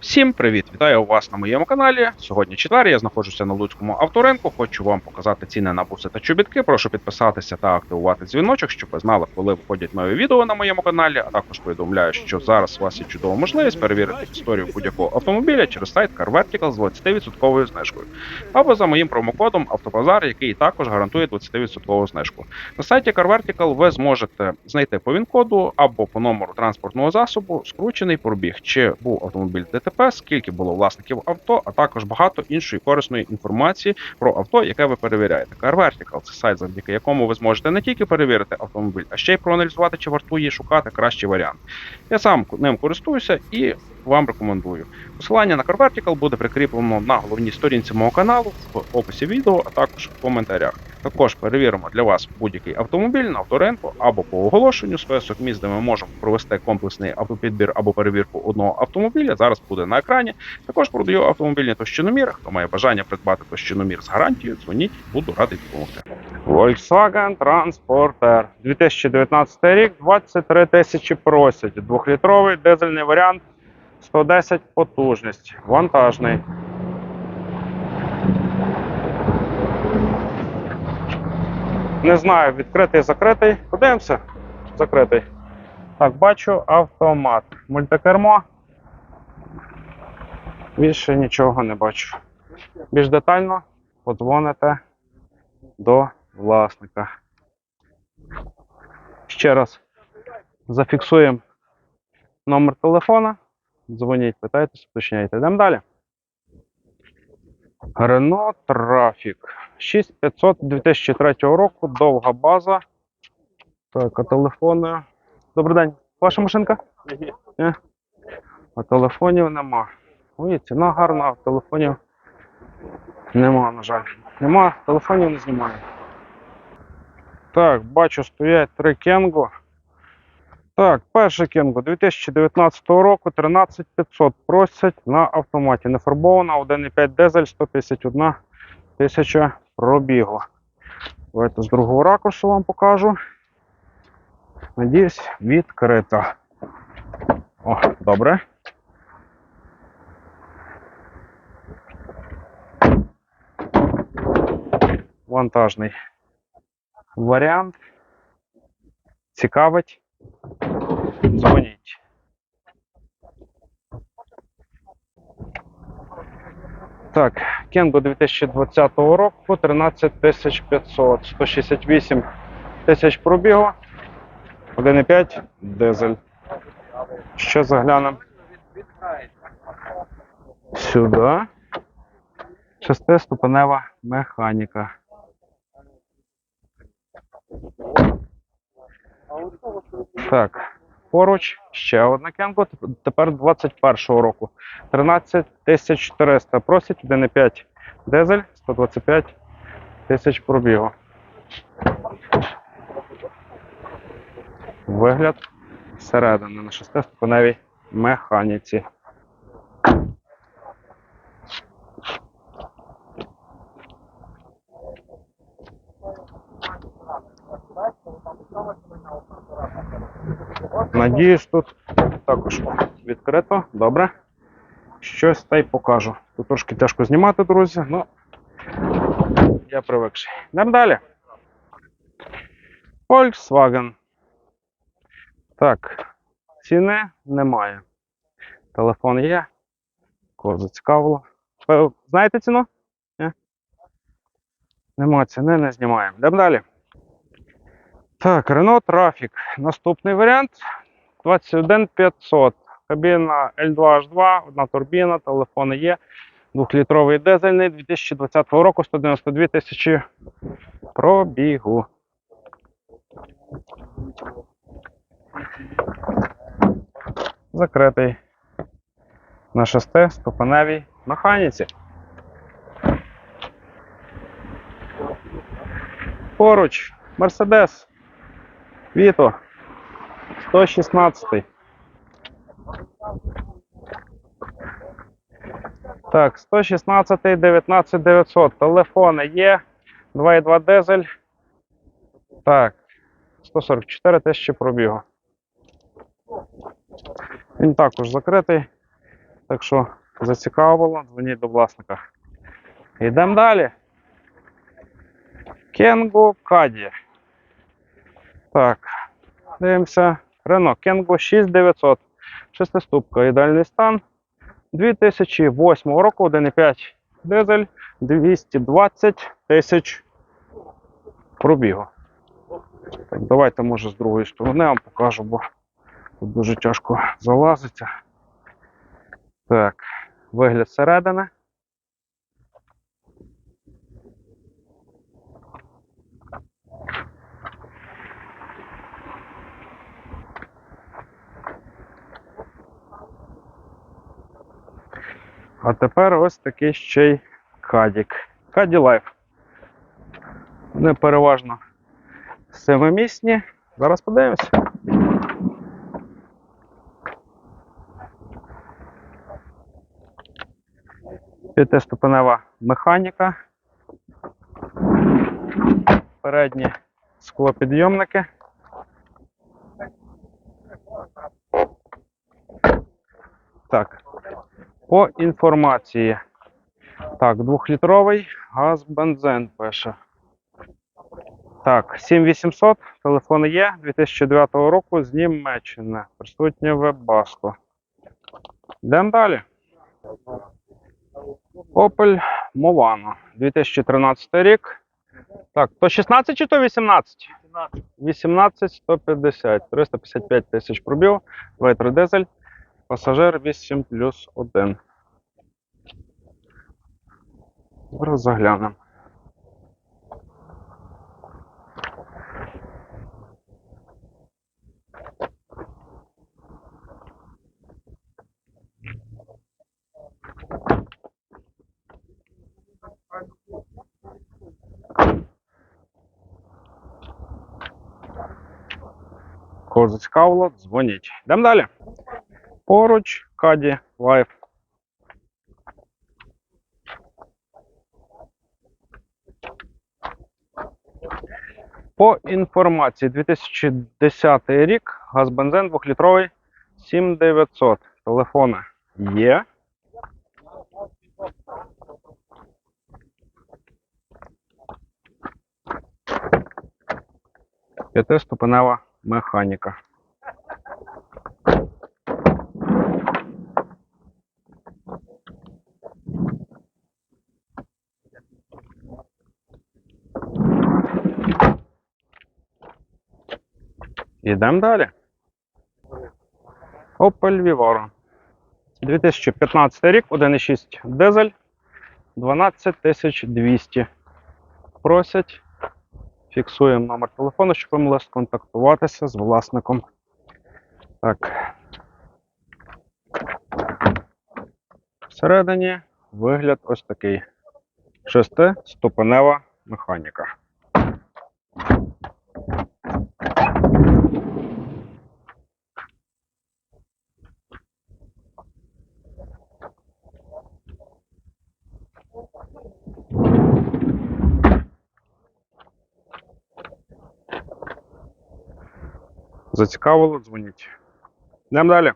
Всім привіт! Вітаю вас на моєму каналі. Сьогодні четвер, я знаходжуся на Луцькому авторинку. Хочу вам показати ціни на буси та чобітки. Прошу підписатися та активувати дзвіночок, щоб ви знали, коли виходять нові відео на моєму каналі. А також повідомляю, що зараз у вас є чудова можливість перевірити історію будь-якого автомобіля через сайт CarVertical з 20% знижкою. Або за моїм промокодом Автобазар, який також гарантує 20% знижку. На сайті CarVertical ви зможете знайти по ВІН-коду або по номеру транспортного засобу скручений пробіг, чи був автомобіль ДТП, скільки було власників авто, а також багато іншої корисної інформації про авто, яке ви перевіряєте. CarVertical – це сайт, завдяки якому ви зможете не тільки перевірити автомобіль, а ще й проаналізувати, чи вартує шукати кращий варіант. Я сам ним користуюся і вам рекомендую. Посилання на CarVertical буде прикріплено на головній сторінці мого каналу в описі відео, а також в коментарях. Також перевіримо для вас будь-який автомобіль на авторинку або по оголошенню. Список місць, де ми можемо провести комплексний автопідбір або перевірку одного автомобіля. Зараз буде на екрані. Також продаю автомобільні товщиноміри. Хто має бажання придбати товщиномір з гарантією, дзвоніть, буду радий допомогти. Volkswagen Transporter 2019 рік, 23 тисячі просять. Двохлітровий дизельний варіант, 110 потужність, вантажний. Не знаю, відкритий, закритий. Подивимося. Закритий. Так, бачу автомат. Мультикермо. Більше нічого не бачу. Більш детально подзвоните до власника. Ще раз зафіксуємо номер телефона. Дзвоніть, питайтеся, уточняйте. Йдемо далі. Renault Trafic 6500 2003 року, довга база. Так, а телефони. Добрий день. Ваша машинка? Ні. А телефонів нема. Ой, ціна гарна, а телефонів нема, на жаль. Нема, телефонів не знімаю. Так, бачу, стоять три Кенго. Так, перше Кенго 2019 року 13500 просять на автоматі. Не фарбована, 1,5 дизель, 151 тисяча пробігу. Давайте з другого ракурсу вам покажу. Надіюсь, відкрито. О, добре. Вантажний варіант. Цікавить. Дзвоніть. Так, Кенго 2020 року 13500, 168 тисяч пробігу, 1,5 дизель. Ще заглянемо сюди. Шестиступенева механіка. Так, поруч ще одна кенко, тепер 21-го року. 13400 просять, 1,5 дизель, 125 тисяч пробігу. Вигляд всередини на шестиступеневій механіці. Надіюсь, тут також відкрито. Добре. Щось та й покажу. Тут трошки тяжко знімати, друзі, але я привикший. Йдемо далі. Volkswagen. Так, ціни немає. Телефон є. Кого зацікавило. Ви знаєте ціну? Ні? Нема ціни, не знімаємо. Йдемо далі. Так, Renault Trafic. Наступний варіант 21500. Кабіна L2H2, одна турбіна, телефони є. Двохлітровий дизельний 2020 року 192 тисячі пробігу. Закритий на шести ступеневій механіці. Поруч Мерседес Віто 116. Так, 116, 19 900. Телефони є. 2,2 дизель. Так. 144 тисячі пробігу. Він також закритий Так що зацікавило, дзвоніть до власника. Йдемо далі. Кенго Каді. Так, дивимося. Рено Кенго 6900. Шестиступка, ідеальний стан. 2008 року 1,5 дизель, 220 тисяч пробігу. Так, давайте, може, з другої сторони вам покажу, бо тут дуже тяжко залазиться. Так, вигляд середини. А тепер ось такий ще й кадік. Каді Лайф. Вони переважно семимісні. Зараз подивимося. П'ятиступенева механіка. Передні склопідйомники. Так, по інформації. Так, двохлітровий газ бензин пише. Так, 7800, телефон є 2009 року з Німеччини. Присутнє Webasto. Йдемо далі. Opel Movano, 2013 рік. Так, то 16 чи то 18? 18 150, 355 тисяч пробіг, 2.3 дизель, пасажир 8 плюс 1. Зараз заглянемо. Кого зацікавило, дзвоніть. Йдемо далі. Поруч, Каді, Лайф. По інформації 2010 рік, газ бензин 2-літровий 7900. Телефони є. П'ятиступенева механіка. Йдемо далі. Opel Vivaro. 2015 рік, 1,6 дизель, 12200. Просять. Фіксуємо номер телефону, щоб ви могли сконтактуватися з власником. Так. Всередині вигляд ось такий. Шестиступенева механіка. Зацікавило, дзвоніть. Йдемо далі.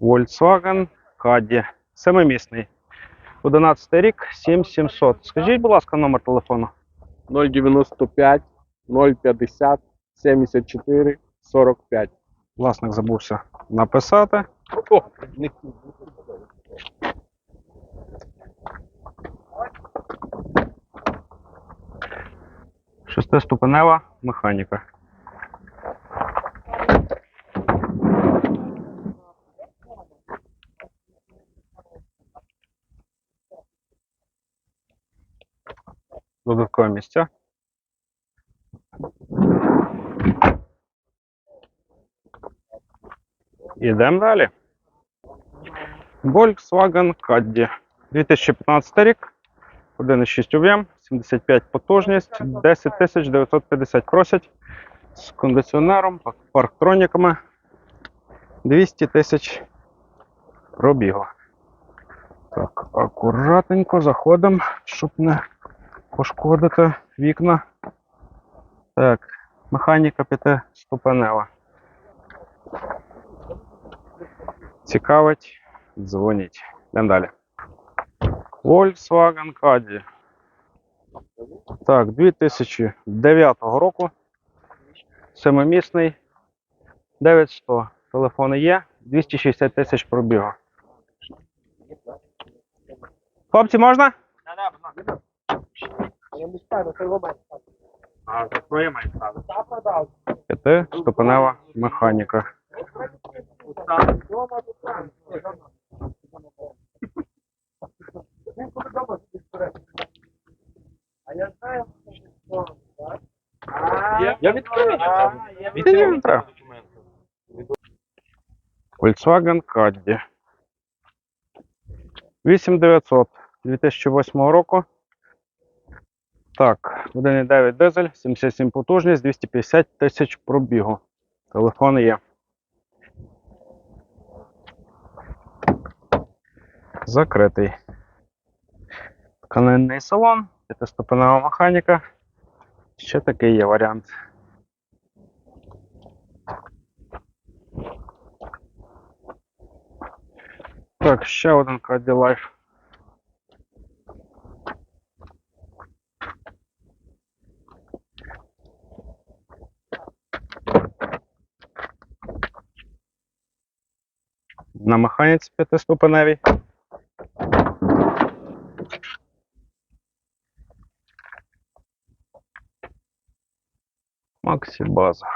Volkswagen Caddy. Семимісний. 11 рік, 7700. Скажіть, будь ласка, номер телефону. 095 050 74 45. Власник забувся написати. О, не- Шестиступенева механіка. Додаткові місця. Ідемо далі. Volkswagen Caddy. 2015 рік. 1,6 об'єм, 75 потужність, 10 950 просять з кондиціонером, парктроніками. 200 тисяч пробігу. Так, акуратненько заходимо, щоб не пошкодити вікна. Так, механіка п'ятиступенева. Цікавить дзвоніть. Йдемо далі. Volkswagen Caddy. Так, 2009 року. Семимісний. 900. Телефони є. 260 тисяч пробігу. Хлопці, можна? А, за своє має П'ятиступенева механіка. Я відкрию. Ні, не треба. Volkswagen Caddy. 8900 2008 року. Так, 1,9 дизель, 77 потужність, 250 тисяч пробігу. Телефон є. Закритий. Тканинний салон, п'ятиступенева механіка. Ще такий є варіант. Так, ще один Life. На механіці п'ятиступеневій. Максі база.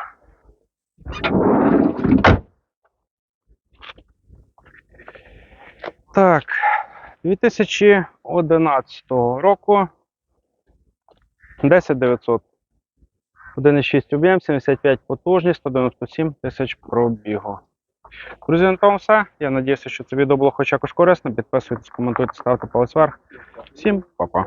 Так, 2011 року 10900. 1,6 об'єм, 75 потужність, 197 тисяч пробігу. Друзі, на тому все. Я надіюся, що це відео було хоч якось корисно. Підписуйтесь, коментуйте, ставте палець вверх. Всім па-па.